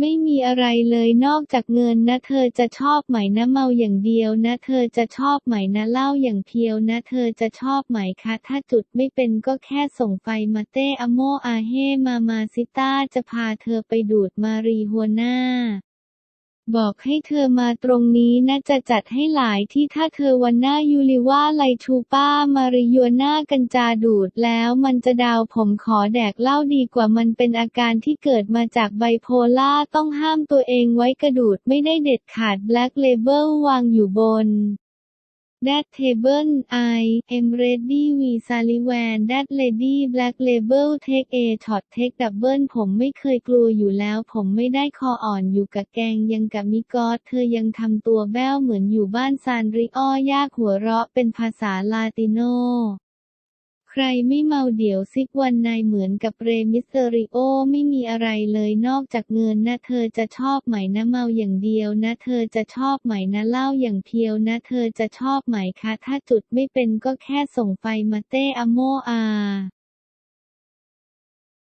ไม่มีอะไรเลยนอกจากเงินนะเธอจะชอบไหมนะเมาอย่างเดียวนะเธอจะชอบไหมนะเหล้าอย่างเพียวนะเธอจะชอบไหมคะถ้าจุดไม่เป็นก็แค่ส่งไฟมาเตอโมอาเฮมามาซิต้าจะพาเธอไปดูดมารีหัวหน้า บอกให้เธอมาตรงนี้นะจะจัดให้หลายที่ถ้าเธอวันหน้ายูริว่าไลชูป้ามาริโยน่ากันจาดูดแล้วมันจะดาวผมขอแดกเหล้าดีกว่ามันเป็นอาการที่เกิดมาจากไบโพล่าต้องห้ามตัวเองไว้กระดูดไม่ได้เด็ดขาดแบล็กเลเบลวางอยู่บน That Table I am ready we Sullivan That Lady Black Label Take a Shot Take Double ผมไม่เคยกลัวอยู่แล้ว ผมไม่ได้คออ่อนอยู่กับแกงยังกับมิกอสเธอยังทำตัวแบ้วเหมือนอยู่บ้านซานริอ้อยากหัวเราะเป็นภาษาลาติโน รไม่เมาเดี๋ยวซิกวันนายเหมือนกับเรมิสเตอริโอไม่มีอะไรเลยนอกจากเงินนะเธอจะชอบไหมนะเมาอย่างเดียวนะเธอจะชอบไหมนะเล่าอย่างเพียวนะเธอจะชอบไหมคะถ้าจุดไม่เป็นก็แค่ส่งไฟมาเตอโมอา